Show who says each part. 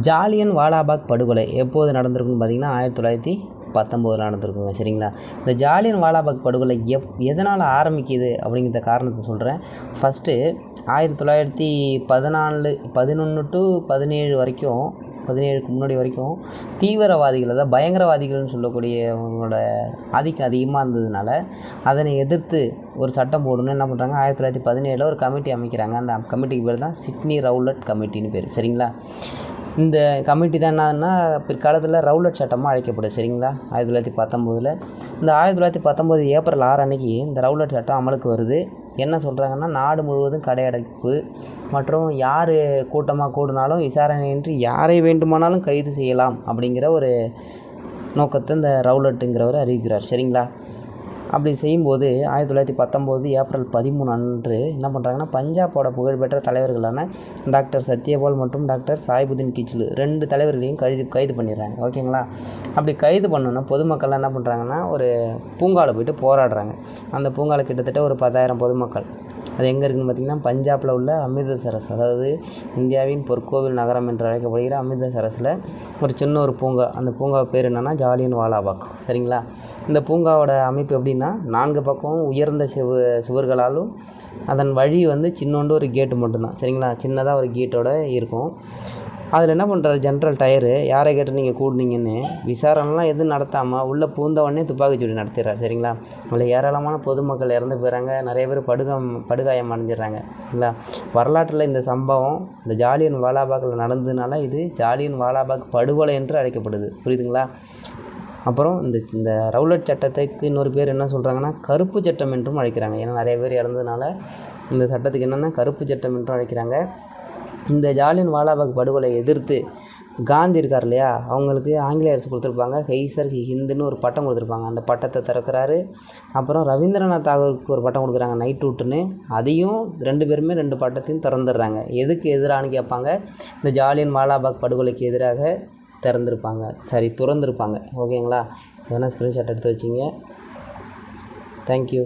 Speaker 1: ஜாலியன் வாலாபாக் படுகொலை எப்போது நடந்திருக்குன்னு பார்த்தீங்கன்னா ஆயிரத்தி தொள்ளாயிரத்தி பத்தொம்போதில் நடந்திருக்குங்க சரிங்களா? இந்த ஜாலியன் வாலாபாக் படுகொலை எப் எதனால் ஆரம்பிக்குது அப்படிங்கிற காரணத்தை சொல்கிறேன் ஃபஸ்ட்டு ஆயிரத்தி தொள்ளாயிரத்தி பதினாலு பதினொன்று டு பதினேழு வரைக்கும் பதினேழுக்கு முன்னாடி வரைக்கும் தீவிரவாதிகள் அதாவது பயங்கரவாதிகள்னு சொல்லக்கூடியவங்களோட ஆதிக்கம் அதிகமாக இருந்ததுனால அதனை எதிர்த்து ஒரு சட்டம் போடணும்னு என்ன பண்ணுறாங்க ஆயிரத்தி தொள்ளாயிரத்தி பதினேழில் ஒரு கமிட்டி அமைக்கிறாங்க. அந்த கமிட்டிக்கு பேர் தான் சிட்னி ரவுலட் கமிட்டின்னு பேர் சரிங்களா? இந்த கமிட்டி தான் என்னன்னா பிற்காலத்தில் ரவுலட் சட்டமாக அழைக்கப்படும் சரிங்களா? ஆயிரத்தி தொள்ளாயிரத்தி பத்தொம்போதில் இந்த ஆயிரத்தி தொள்ளாயிரத்தி பத்தொம்போது ஏப்ரல் ஆறு அன்னைக்கு இந்த ரவுலட் சட்டம் அமலுக்கு வருது. என்ன சொல்கிறாங்கன்னா நாடு முழுவதும் கடையடைப்பு மற்றும் யார் கூட்டமாக கூடினாலும் விசாரணையின்றி யாரை வேண்டுமானாலும் கைது செய்யலாம் அப்படிங்கிற ஒரு நோக்கத்தை இந்த ரவுலட்டுங்கிறவர் அறிவிக்கிறார் சரிங்களா? அப்படி செய்யும்போது ஆயிரத்தி தொள்ளாயிரத்தி பத்தொம்போது ஏப்ரல் பதிமூணு அன்று என்ன பண்ணுறாங்கன்னா பஞ்சாபோட புகழ்பெற்ற தலைவர்களான டாக்டர் சத்யபால் மற்றும் டாக்டர் சாய்புதீன் கிச்லு ரெண்டு தலைவர்களையும் கைது கைது பண்ணிடுறாங்க. ஓகேங்களா? அப்படி கைது பண்ணோன்னா பொதுமக்கள்லாம் என்ன பண்ணுறாங்கன்னா ஒரு பூங்காவில் போயிட்டு போராடுறாங்க. அந்த பூங்காவில் கிட்டத்தட்ட ஒரு பத்தாயிரம் பொதுமக்கள். அது எங்கே இருக்குன்னு பார்த்தீங்கன்னா பஞ்சாபில் உள்ள அமிர்தசரஸ் அதாவது இந்தியாவின் பொற்கோவில் நகரம் என்று அழைக்கப்படுகிற அமிர்தசரஸில் ஒரு சின்ன ஒரு பூங்கா. அந்த பூங்கா பேர் என்னென்னா ஜாலியன் வாலாபாக். சரிங்களா? இந்த பூங்காவோட அமைப்பு எப்படின்னா நான்கு பக்கம் உயர்ந்த சுவு சுவர்களாலும் அதன் வழி வந்து சின்னோண்டு ஒரு கேட்டு மட்டும்தான். சரிங்களா? சின்னதாக ஒரு கேட்டோட இருக்கும். அதில் என்ன பண்ணுறாரு ஜென்ரல் டயரு யாரை கேட்டு நீங்கள் கூடுனீங்கன்னு விசாரணைலாம் எதுவும் நடத்தாமல் உள்ளே பூந்தவொடனே துப்பாக்கிச்சூடி நடத்திடுறாரு சரிங்களா? அதில் ஏராளமான பொதுமக்கள் இறந்து போயிறாங்க நிறைய பேர் படுகம் படுகாயம் அடைஞ்சிடுறாங்க சரிங்களா? வரலாற்றில் இந்த சம்பவம் இந்த ஜாலியன் வாலாபாக்கில் நடந்ததுனால இது ஜாலியன் வாலாபாக் படுகொலை என்று அழைக்கப்படுது புரியுதுங்களா? அப்புறம் இந்த இந்த ரவுலட் சட்டத்துக்கு இன்னொரு பேர் என்ன சொல்கிறாங்கன்னா கருப்பு சட்டம் என்றும் அழைக்கிறாங்க. ஏன்னா நிறைய பேர் இறந்ததுனால இந்த சட்டத்துக்கு என்னென்னா கருப்பு சட்டம் என்றும் அழைக்கிறாங்க. இந்த ஜாலியன் வாலாபாக் படுகொலையை எதிர்த்து காந்தி இருக்கார் இல்லையா? அவங்களுக்கு ஆங்கிலேய அரசு கொடுத்துருப்பாங்க. ஹெய்சர் ஹிந்துன்னு ஒரு பட்டம் கொடுத்துருப்பாங்க. அந்த பட்டத்தை திறக்கிறாரு. அப்புறம் ரவீந்திரநாத் தாகூருக்கு ஒரு பட்டம் கொடுக்குறாங்க நைட் அவுட்டுன்னு அதையும் ரெண்டு பேருமே ரெண்டு பட்டத்தையும் திறந்துடுறாங்க. எதுக்கு எதிரானு கேட்பாங்க. இந்த ஜாலியன் வாலாபாக் படுகொலைக்கு எதிராக திறந்துருப்பாங்க. சாரி திறந்துருப்பாங்க. ஓகேங்களா? எதனா ஸ்க்ரீன்ஷாட் எடுத்து வச்சிங்க. தேங்க்யூ